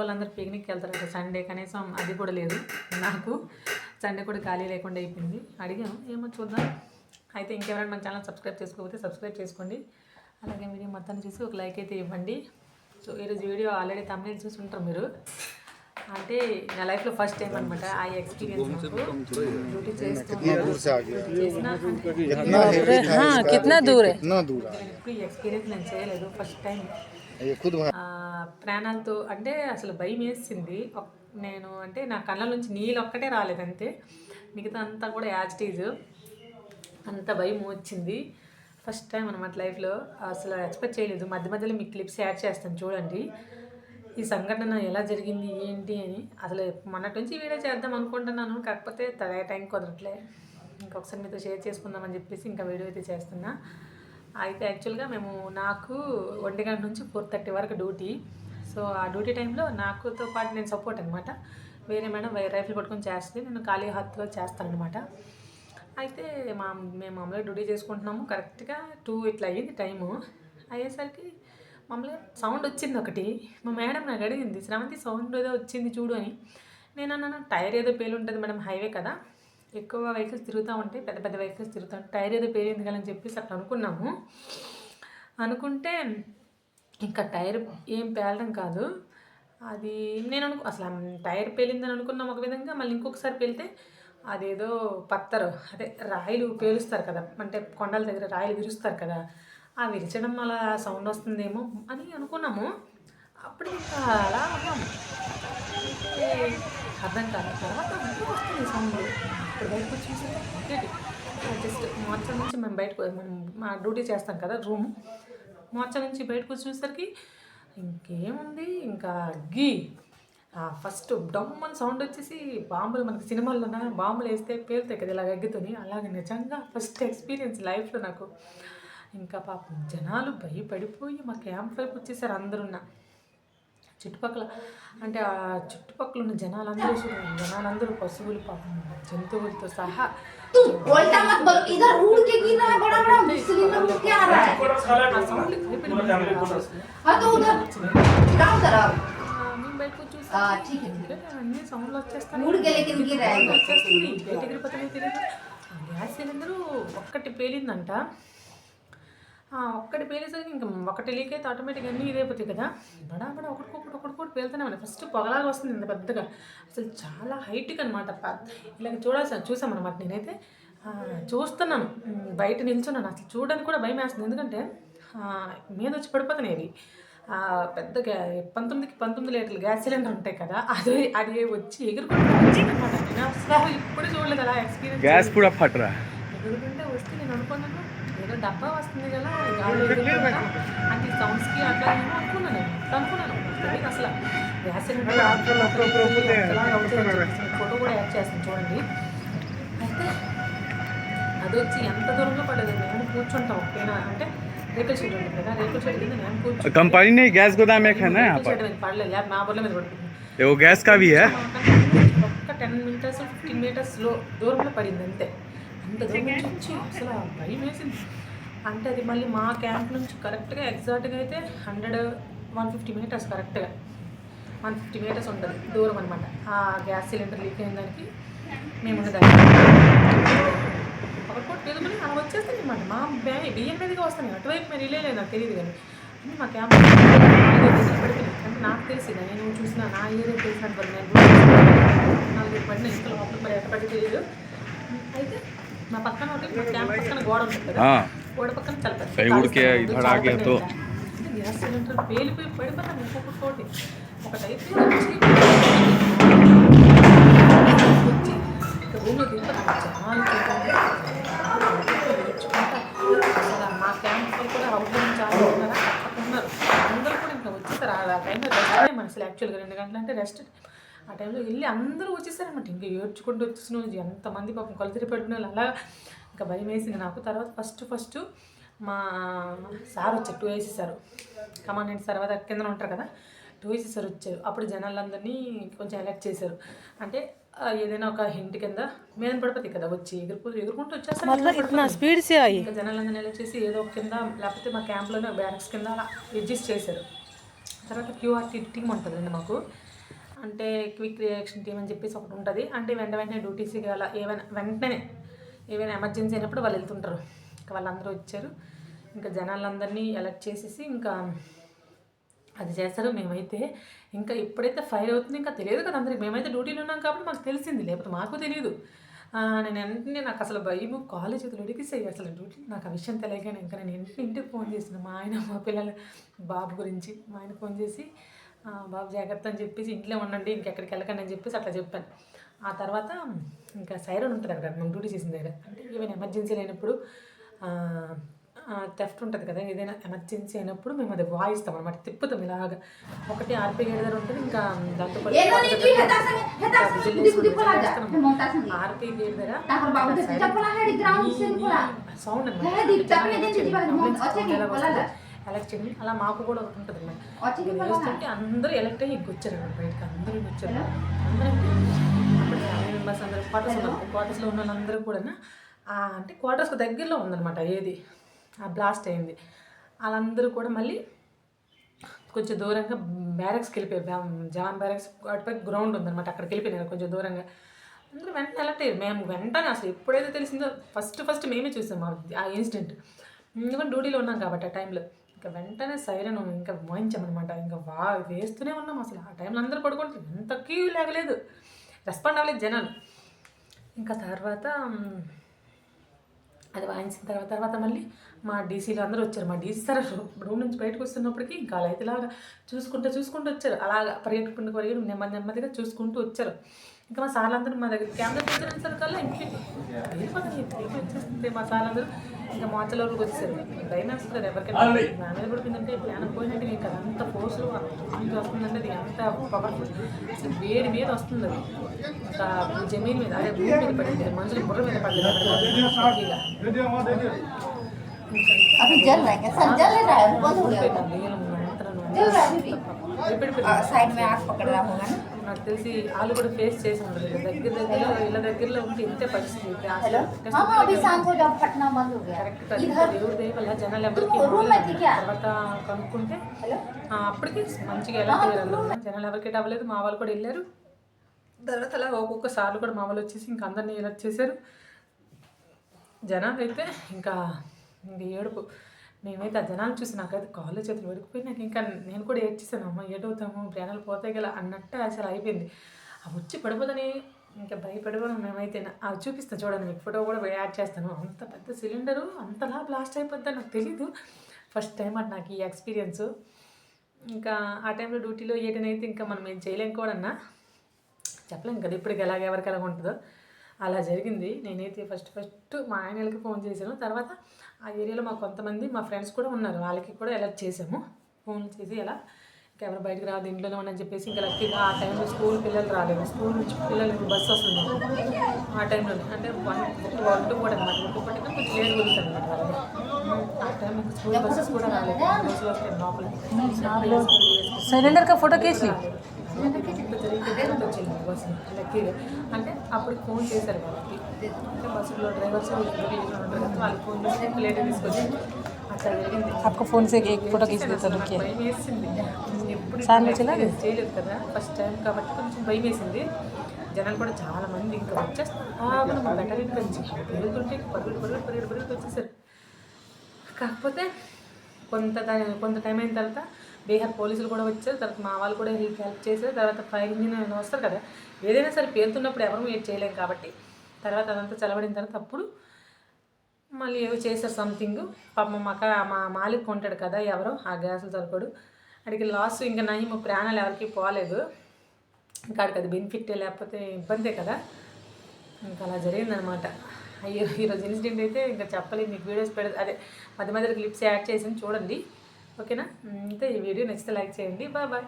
వాళ్ళందరూ పిక్నిక్కి వెళ్తారు సండే కనీసం అది కూడా లేదు. నాకు సండే కూడా ఖాళీ లేకుండా అయిపోయింది. అడిగాను ఏమో చూద్దాం. అయితే ఇంకెవరైనా మన ఛానల్ సబ్స్క్రైబ్ చేసుకోకపోతే సబ్స్క్రైబ్ చేసుకోండి. అలాగే వీడియో మొత్తాన్ని చూసి ఒక లైక్ అయితే ఇవ్వండి. సో ఈరోజు వీడియో ఆల్రెడీ తమిళ చూసుంటారు మీరు. అంటే నా లైఫ్లో ఫస్ట్ టైం అనమాట ఆ ఎక్స్పీరియన్స్ డ్యూటీ ఎక్స్పీరియన్స్ నేను చేయలేదు. ఫస్ట్ టైం ప్రాణాలతో అంటే అసలు భయం వేసింది. నేను అంటే నా కళ్ళ నుంచి నీళ్ళు ఒక్కటే రాలేదు అంతే. మిగతా అంతా కూడా యాజిటీజ్ అంత భయం వచ్చింది. ఫస్ట్ టైం అనమాట లైఫ్లో. అసలు ఎక్స్పెక్ట్ చేయలేదు. మధ్య మధ్యలో మీకు క్లిప్స్ యాడ్ చేస్తాను చూడండి. ఈ సంఘటన ఎలా జరిగింది ఏంటి అని. అసలు మొన్నటి నుంచి వీడియో చేద్దాం అనుకుంటున్నాను. కాకపోతే తగే టైం కుదరట్లే. ఇంకొకసారి మీతో షేర్ చేసుకుందామని చెప్పేసి ఇంకా వీడియో అయితే చేస్తున్నా. అయితే యాక్చువల్గా మేము నాకు ఒంటి గంట నుంచి ఫోర్ థర్టీ వరకు డ్యూటీ. సో ఆ డ్యూటీ టైంలో నాకుతో పాటు నేను సపోర్ట్ అనమాట వేరే మేడం రైఫిల్ పట్టుకొని చేస్తుంది. నేను ఖాళీ హత్తులో చేస్తానమాట అయితే మా మేము మామూలుగా డ్యూటీ చేసుకుంటున్నాము. కరెక్ట్గా టూ ఇట్లా అయ్యింది టైము. అయ్యేసరికి మామూలుగా సౌండ్ వచ్చింది ఒకటి. మా మేడం నాకు అడిగింది శ్రవంతి సౌండ్ ఏదో వచ్చింది చూడు అని. నేను అన్నాను టైర్ ఏదో పేలు ఉంటుంది మేడం హైవే కదా. ఎక్కువ వెహికల్స్ తిరుగుతూ ఉంటాయి పెద్ద పెద్ద వెహికల్స్ తిరుగుతూ. టైర్ ఏదో పేలింది కదా అని చెప్పేసి అట్లా అనుకున్నాము. అనుకుంటే ఇంకా టైర్ ఏం పేలడం కాదు. అది నేను అనుకు అసలు టైర్ పేలిందని అనుకున్నాం ఒక విధంగా. మళ్ళీ ఇంకొకసారి పేలితే అదేదో పత్తరు. అదే రాయిలు పేలుస్తారు కదా. అంటే కొండల దగ్గర రాయిలు విరుస్తారు కదా. ఆ విరచడం అలా సౌండ్ వస్తుందేమో అని అనుకున్నాము. అప్పుడు ఇంకా అలా ఉన్నాము. అర్థం కాదు తర్వాత వస్తుంది సౌండ్. ఇప్పుడు బయటకు వచ్చేసరికి జస్ట్ మోర్చ నుంచి మేము బయటకు మనం మా డ్యూటీ చేస్తాం కదా రూమ్. మోర్చ నుంచి బయటకు వచ్చి చూసేసరికి ఇంకేముంది? ఇంకా అగ్గి ఫస్ట్ డమ్మని సౌండ్ వచ్చేసి బాంబులు మనకి సినిమాల్లోన? బాంబులు వేస్తే పేలుతాయి కదా ఇలా అగ్గితోని అలాగే నిజంగా ఫస్ట్ ఎక్స్పీరియన్స్ లైఫ్లో నాకు. ఇంకా పాపం జనాలు భయపడిపోయి మా క్యాంప్ వైపు వచ్చేసారు అందరున్నా చుట్టుపక్కల అంటే ఆ చుట్టుపక్కల ఉన్న జనాలందరూ జనాలందరూ పశువులు పాపం జంతువులతో సహా గ్యాస్ సిలిండరు ఒక్కటి పేలిందంట. ఒక్కటి పేలేసరికి ఇంకా ఒకటి లీక్ అయితే ఆటోమేటిక్గా అన్నీ ఇదైపోతాయి కదా. బడా బడా ఒకటి ఒకటి ఒకడు పేలుతూనే ఉన్నాయి. ఫస్ట్ పొగలాగా వస్తుంది ఇంత పెద్దగా. అసలు చాలా హైట్కి అనమాట ఇలా చూడాల్సి చూసాం అనమాట నేనైతే. చూస్తున్నాను. బయట నిల్చున్నాను. అసలు చూడడానికి కూడా భయం వేస్తుంది. ఎందుకంటే మీద వచ్చి పడిపోతున్నాయి అవి. పెద్ద గ్యా పంతొమ్మిదికి పంతొమ్మిది లీటర్లు గ్యాస్ సిలిండర్ ఉంటాయి కదా అది అది వచ్చి ఎగురుకుంటూ అనమాట నేను అసలు ఇప్పుడు చూడలేదు అలా ఎక్స్పీరియన్స్ గ్యాస్ కూడా పట్టరా? ఎదురుకుంటే వస్తే నేను అనుకున్నాను ఏదో డబ్బా వస్తుంది కదా గాలి అంటే సౌండ్స్కి అట్లా నేను అనుకున్నాను అనుకున్నాను. అసలు. వ్యాసంగి ఫోటో కూడా యాడ్ చేస్తాను చూడండి. అయితే అది వచ్చి ఎంత దూరంలో పడదు మేము కూర్చుంటాం ఓకేనా అంటే రేకుల షెడ్ ఉంటుంది కదా రేకుల షెడ్ కింద మేము కూర్చుంటాం. కంపెనీ గ్యాస్ గోదాం పడలేదు. మా బొర్ల మీద పడుతుంది గ్యాస్ కావి ఒక్క టెన్ మీటర్స్ ఫిఫ్టీన్ మీటర్స్లో దూరంలో పడింది అంతే. అంత దూరం నుంచి అసలు భయం వేసింది. అంటే అది మళ్ళీ మా క్యాంప్ నుంచి కరెక్ట్గా ఎగ్జాక్ట్గా అయితే హండ్రెడ్ వన్ ఫిఫ్టీ మీటర్స్ కరెక్ట్గా వన్ ఫిఫ్టీ మీటర్స్ ఉంటుంది దూరం అనమాట ఆ గ్యాస్ సిలిండర్ లీక్ అయిన దానికి మేము ఉండదాన్ని. ఒక పూట తెలుగుని అలా వచ్చేస్తుంది అనమాట మా బ్యా బియ్యం మీదగా వస్తాయి అటువైపు మీరు వెళ్ళలేదు నాకు తెలియదు కానీ. మా క్యాంప్ అంటే నాకు తెలిసింది నేను చూసిన నా ఏరియా తెలిసినట్టు నేను నాలుగు పడిన ఇంత లోపల మరి ఎట్ట పడి తెలియదు అయితే మా పక్కన ఒకటి మా క్యాంప్ పక్కన గోడ ఉంటుంది కదా हाँ గోడ పక్కన చాలా పెద్ద సై ఉడికే ఖాళీ ఇధర్ స్థలం ఉంది. ఆగే తో. అంటే గ్యాస్ సిలిండర్ పేలిపోయి పడిపోతాను ఇంకొకటి ఒకటైతే వచ్చి వచ్చి ఇక రూమ్లో దిగిపోతాను జనాలు చూడండి. నేర్చుకుంటా. అసలు మా క్యాంప్ వాళ్ళు కూడా అవుట్ నుంచి చాలా ఉన్నారా తప్పకుండా ఉన్నారు అందరూ కూడా ఇంకా వచ్చేసారు ఆ టైంలో రెస్ట్ టైం అసలు యాక్చువల్గా రెండు గంటలు అంటే రెస్ట్ ఆ టైంలో వెళ్ళి అందరూ వచ్చేసారనమాట ఇంకా ఏడ్చుకుంటూ వచ్చేసిన. ఎంతమంది పాపం కొలతరి పడిన వాళ్ళు అలా ఇంకా భయం వేసింది నాకు. తర్వాత ఫస్ట్ ఫస్ట్ మా సార్ వచ్చారు టూ వేసేసారు కమాండెంట్ సార్ తర్వాత కింద ఉంటారు కదా. టూ వేసేసారు వచ్చారు. అప్పుడు జనాలందరినీ కొంచెం ఎలక్ట్ చేశారు. అంటే ఏదైనా ఒక హింట్ కింద మేన పడిపోతుంది కదా వచ్చి ఎగురుకుంటూ ఎగురుకుంటూ వచ్చేస్తారు ఇంకా జనాలందరినీ ఎలక్ట్ చేసి ఏదో ఒక కింద లేకపోతే మా క్యాంప్లోనే బ్యారక్స్ కింద అలా అడ్జస్ట్ చేశారు. తర్వాత క్యూఆర్టీ టీమ్ ఉంటుందండి మాకు. అంటే క్విక్ రియాక్షన్ టీమ్ అని చెప్పేసి ఒకటి ఉంటుంది. అంటే వెంట వెంటనే డ్యూటీస్ అలా ఏమైనా వెంటనే ఏమైనా ఎమర్జెన్సీ అయినప్పుడు వాళ్ళు వెళ్తుంటారు. ఇంకా వాళ్ళందరూ వచ్చారు. ఇంకా జనాలందరినీ ఎలక్ట్ చేసేసి ఇంకా అది చేస్తారు. మేమైతే ఇంకా ఎప్పుడైతే ఫైర్ అవుతుంది ఇంకా తెలియదు కదా అందరికి. మేమైతే డ్యూటీలో ఉన్నాం కాబట్టి మాకు తెలిసింది. లేకపోతే మాకు తెలియదు. నేను వెంటనే నాకు అసలు భయము కాలు చేతులు ఉడికిస్తాయి. అసలు డ్యూటీ నాకు ఆ విషయం తెలియగానే ఇంకా నేను ఇంటికి ఫోన్ చేసిన మా ఆయన మా పిల్లల బాబు గురించి. మా ఆయన ఫోన్ చేసి బాబు జాగ్రత్త అని చెప్పేసి ఇంట్లో ఉండండి ఇంకెక్కడికి వెళ్ళకండి అని చెప్పేసి అట్లా చెప్పాను. ఆ తర్వాత ఇంకా సైరన్ ఉంటుంది అక్కడ మేము డ్యూటీ చేసిన దగ్గర. అంటే ఏమైనా ఎమర్జెన్సీ లేనప్పుడు టెఫ్ట్ ఉంటుంది కదా ఏదైనా ఎమర్జెన్సీ అయినప్పుడు మేము అది వాయిస్తాం అనమాట తిప్పుతాం ఇలాగా. ఒకటి ఆర్పిఐ దగ్గర ఉంటుంది ఇంకా దాంతో ఆర్పి గేట్ దగ్గర సౌండ్ అనమాట ఎలక్ట్ చేయండి అలా మాకు కూడా ఒకటి ఉంటుంది అన్నమాట. చూస్తుంటే అందరూ ఎలక్ట్ అయ్యి వచ్చారు అన్నమాట బయటకు అందరూ వచ్చారు అందరూ ఫ్యామిలీ మెంబర్స్ అందరూ క్వార్టర్స్ క్వార్టర్స్లో ఉన్న వాళ్ళందరూ కూడా అంటే క్వార్టర్స్కి దగ్గరలో ఉందన్నమాట ఏది ఆ బ్లాస్ట్ అయింది. వాళ్ళందరూ కూడా మళ్ళీ కొంచెం దూరంగా బ్యారెక్స్కి వెళ్ళిపోయారు. జాన్ బ్యారెక్స్ వాటిపై గ్రౌండ్ ఉందన్నమాట అక్కడికి వెళ్ళిపోయినారు కొంచెం దూరంగా. అందరూ వెంటనే అలర్ట్ అయ్యారు. మేము వెంటనే అసలు ఎప్పుడైతే తెలిసిందో ఫస్ట్ ఫస్ట్ మేమే చూసాము ఆ ఇన్సిడెంట్ ఎందుకంటే డ్యూటీలో ఉన్నాం కాబట్టి ఆ టైంలో ఇంకా వెంటనే సైరన్ ఇంకా మోయించామన్నమాట ఇంకా వా వేస్తూనే ఉన్నాం అసలు. ఆ టైంలో అందరూ పడుకుంటారు ఎంత క్యూ లేగలేదు. రెస్పాండ్ అవ్వలేదు జనాలు. ఇంకా తర్వాత అది వాయించిన తర్వాత తర్వాత మళ్ళీ మా డీసీలు అందరూ వచ్చారు. మా డీసీ సార్ రూమ్ నుంచి బయటకు వస్తున్నప్పటికీ ఇంకా అలా అయితేలాగా చూసుకుంటూ చూసుకుంటూ వచ్చారు. అలాగా పరిగెట్టుకుంటూ పరిగెడు నెమ్మది నెమ్మదిగా చూసుకుంటూ వచ్చారు. ఇంకా మా సార్లు అందరూ మా దగ్గర కెమెరా వచ్చిన కల్లా ఇంటికి వెళ్ళిపోతుంది మా సార్లు అందరూ ఇంకా మార్చల వరకు వచ్చేసారు భయం వేస్తుంది ఎవరికైనా నా మీద పడిపోయిందంటే ప్లాన్ పోయినట్టు ఇంకా అంత ఫోర్స్లో అంత వస్తుందంటే అది ఎంత పవర్ఫుల్ అసలు వేడి మీద వస్తుంది అది ఇంకా జమీన్ మీద అదే భూమి మీద పడింది మనుషులు బుర్ర మీద పడింది अभी जल रहा है क्या सर जल रहा है बंद हो गया जल रहा है अभी भी साइड में आग पकड़ रहा होगा ना నాకు తెలిసి వాళ్ళు కూడా ఫేస్ చేసి ఉండదు దగ్గర దగ్గర ఇళ్ళ దగ్గరలో ఉంటే ఇంతే పరిస్థితి. జనాలు ఎవరికి తర్వాత కనుక్కుంటే అప్పటికి మంచిగా ఎలా జనాలు ఎవరికి అవ్వలేదు మా వాళ్ళు కూడా వెళ్ళారు. తర్వాత అలా ఒక్కొక్కసార్లు కూడా మా వాళ్ళు వచ్చేసి ఇంక అందరినీ ఇలా వచ్చేసారు జనాలు అయితే ఇంకా ఇంకా ఏడుపు. మేమైతే ఆ జనాలు చూసి నాకైతే కాళ్ళు చేతులు వడికిపోయి నాకు ఇంకా నేను కూడా ఏడ్చేసాను అమ్మ ఏడవుతాము ప్రాణాలు పోతాయి కదా అన్నట్టు అసలు అయిపోయింది. అవి వచ్చి పడిపోదని ఇంకా భయపడిపోయాం మేమైతే. అవి చూపిస్తాను చూడండి మీకు ఫోటో కూడా యాడ్ చేస్తాను. అంత పెద్ద సిలిండరు అంతలా బ్లాస్ట్ అయిపోద్దని నాకు తెలీదు. ఫస్ట్ టైం అది నాకు ఈ ఎక్స్పీరియన్స్. ఇంకా ఆ టైంలో డ్యూటీలో ఏటనైతే ఇంకా మనం ఏం చేయలేం కూడా అన్నా. చెప్పలేం కదా ఇప్పటికి ఎలాగ ఎవరికి ఎలాగ ఉంటుందో. అలా జరిగింది. నేనైతే ఫస్ట్ ఫస్ట్ మా ఆయనలకి ఫోన్ చేశాను. తర్వాత ఆ ఏరియాలో మా కొంతమంది మా ఫ్రెండ్స్ కూడా ఉన్నారు. వాళ్ళకి కూడా ఎలర్ట్ చేసాము ఫోన్ చేసి ఎలా ఇంకా ఎవరు బయటకు రాదు ఇంట్లోనే అని చెప్పేసి ఇంకా లక్కీగా ఆ టైంలో స్కూల్ పిల్లలు రాలేదు. స్కూల్ నుంచి పిల్లలు బస్సు వస్తుంది. ఆ టైంలో అంటే వన్ వన్ టూ కూడా అనమాట ఒంటి కొంచెం లేట్ అనమాట ఆ టైం స్కూల్ బస్సెస్ కూడా రాలేదు. బస్సులు వస్తాయి సిలిండర్ కా ఫోటో కేసు. అంటే అప్పుడు ఫోన్ చేశారు వాళ్ళకి అంటే బస్సులో డ్రైవర్స్ వాళ్ళు ఫోన్ చేసి లేట్ తీసుకొచ్చి అక్కడ జరిగింది. ఫోన్ ఫోటో తీసుకొచ్చారు వేసింది. ఎప్పుడు చేయలేదు కదా ఫస్ట్ టైం కాబట్టి కొంచెం భయం వేసింది. జనాలు కూడా చాలా మంది ఇంకా వచ్చేస్తారు. బెటర్ ఇంకొంచి పెరుగుతుంటే పరుగులు పరుగులు పరుగులు పరుగులు వచ్చేసారు. కాకపోతే కొంత కొంత టైం అయిన తర్వాత బీహార్ పోలీసులు కూడా వచ్చారు. తర్వాత మా వాళ్ళు కూడా హెల్ప్ హెల్ప్ చేశారు. తర్వాత ఫైర్ ఇంజిన్ వస్తారు కదా ఏదైనా సరే పేరుతున్నప్పుడు ఎవరు ఏం చేయలేం కాబట్టి తర్వాత అదంతా చలబడిన తర్వాత అప్పుడు మళ్ళీ ఏవో చేశారు సంథింగ్ పాప మాక మా మాలిక్ కొంటాడు కదా ఎవరో ఆ గ్యాసులు సరిపడు. అడిగి లాస్ ఇంకా నయం ప్రాణాలు ఎవరికి పోలేదు. ఇంకా అది బెనిఫిట్ లేకపోతే ఇబ్బందే కదా. ఇంకా అలా జరిగిందనమాట అయ్యో ఈరోజు ఇన్సిడెంట్ అయితే ఇంకా చెప్పలేదు మీకు వీడియోస్ పెడ అదే మధ్య మధ్య క్లిప్స్ యాడ్ చేసి చూడండి. ఓకేనా? అంతే ఈ వీడియో నచ్చితే లైక్ చేయండి. Bye bye